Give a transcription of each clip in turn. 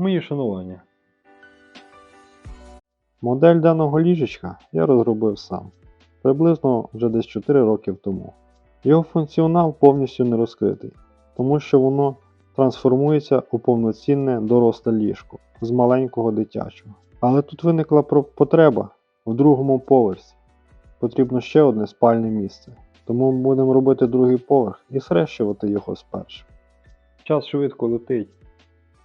Мої шанування. Модель даного ліжечка я розробив сам, приблизно вже десь 4 роки тому. Його функціонал повністю не розкритий, тому що воно трансформується у повноцінне доросле ліжко з маленького дитячого. Але тут виникла потреба в другому поверсі. Потрібно ще одне спальне місце. Тому ми будемо робити другий поверх і срещувати його з першим. Час швидко летить.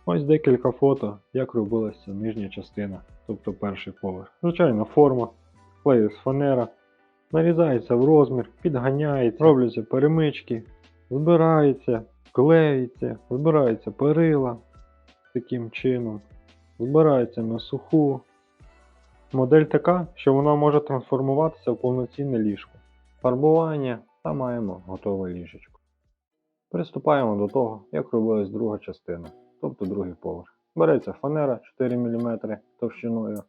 Ось декілька фото, як робилася нижня частина, тобто перший поверх. Звичайно, форма, клею з фанера, нарізається в розмір, підганяється, робляться перемички, збирається, клеїться, збираються перила таким чином, збирається на суху. Модель така, що вона може трансформуватися в повноцінне ліжко. Фарбування та маємо готове ліжечко. Приступаємо до того, як робилась друга частина, тобто другий поверх. Береться фанера 4 мм товщиною,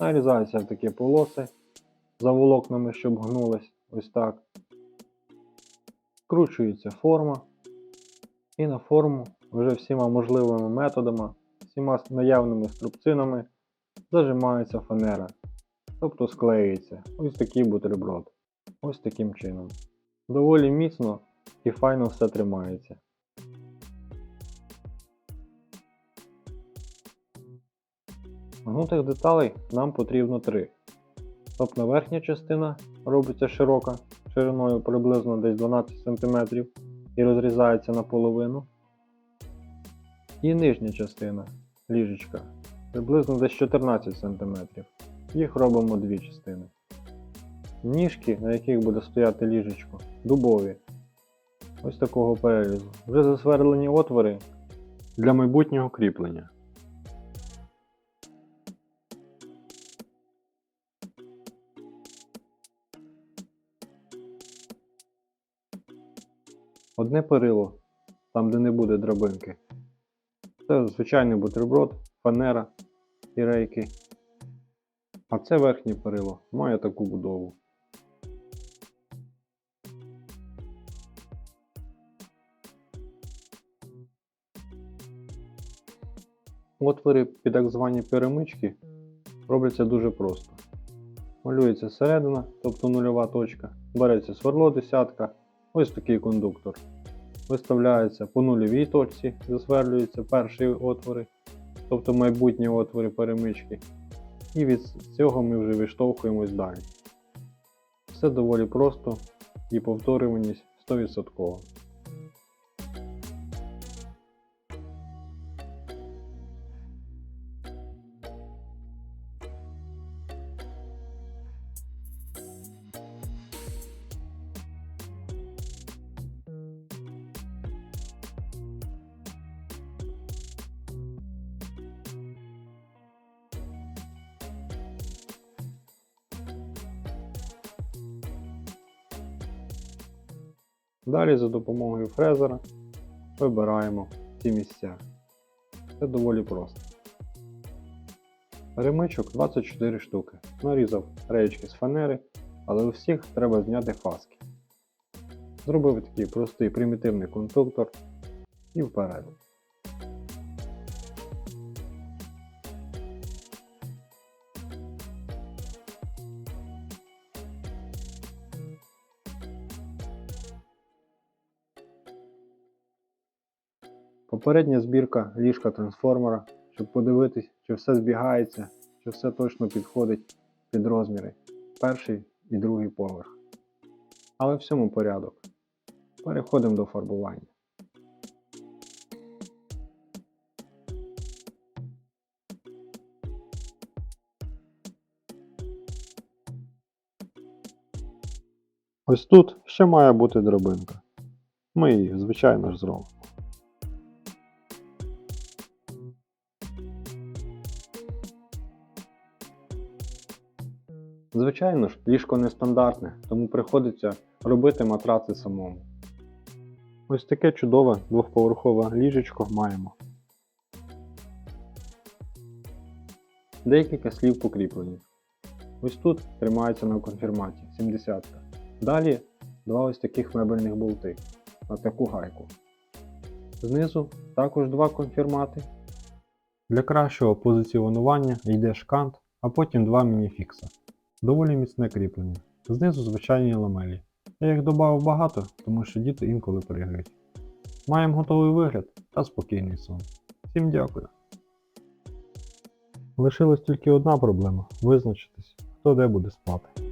нарізається в такі полоси за волокнами, щоб гнулись ось так. Скручується форма, і на форму вже всіма можливими методами, всіма наявними струбцинами зажимається фанера, тобто склеюється ось такий бутерброд. Ось таким чином. Доволі міцно і файно все тримається. Гнутих деталей нам потрібно три. Тобто верхня частина робиться широка, шириною приблизно десь 12 см і розрізається наполовину. І нижня частина ліжечка приблизно десь 14 см. Їх робимо дві частини. Ніжки, на яких буде стояти ліжечко, дубові. Ось такого перерізу. Вже засверлені отвори для майбутнього кріплення. Одне перило, там де не буде драбинки. Це звичайний бутерброд, фанера і рейки. А це верхнє перило має таку будову. Отвори під так звані перемички робляться дуже просто. Малюється середина, тобто нульова точка, береться сверло десятка, ось такий кондуктор. Виставляється по нульовій точці, засверлюються перші отвори, тобто майбутні отвори перемички. І від цього ми вже виштовхуємось далі. Все доволі просто і повторюваність 100%. Далі за допомогою фрезера вибираємо ці місця. Це доволі просто. Перемичок 24 штуки. Нарізав реєчки з фанери, але у всіх треба зняти фаски. Зробив такий простий примітивний конструктор і вперед. Попередня збірка ліжка трансформера, щоб подивитись, чи все збігається, чи все точно підходить під розміри. Перший і другий поверх. Але всьому порядок. Переходимо до фарбування. Ось тут ще має бути драбинка. Ми її, звичайно ж, зробимо. Звичайно ж, ліжко нестандартне, тому приходиться робити матраци самому. Ось таке чудове двохповерхове ліжечко маємо. Декілька слів покріплені. Ось тут тримається на конфірматі 70. Далі два ось таких мебельних болти на таку гайку. Знизу також два конфірмати Для кращого позиціонування йде шкант, а потім два мініфікса. Доволі міцне кріплення. Знизу звичайні ламелі. Я їх додав багато, тому що діти інколи пригають. Маємо готовий вигляд та спокійний сон. Всім дякую. Лишилась тільки одна проблема визначитись, хто де буде спати.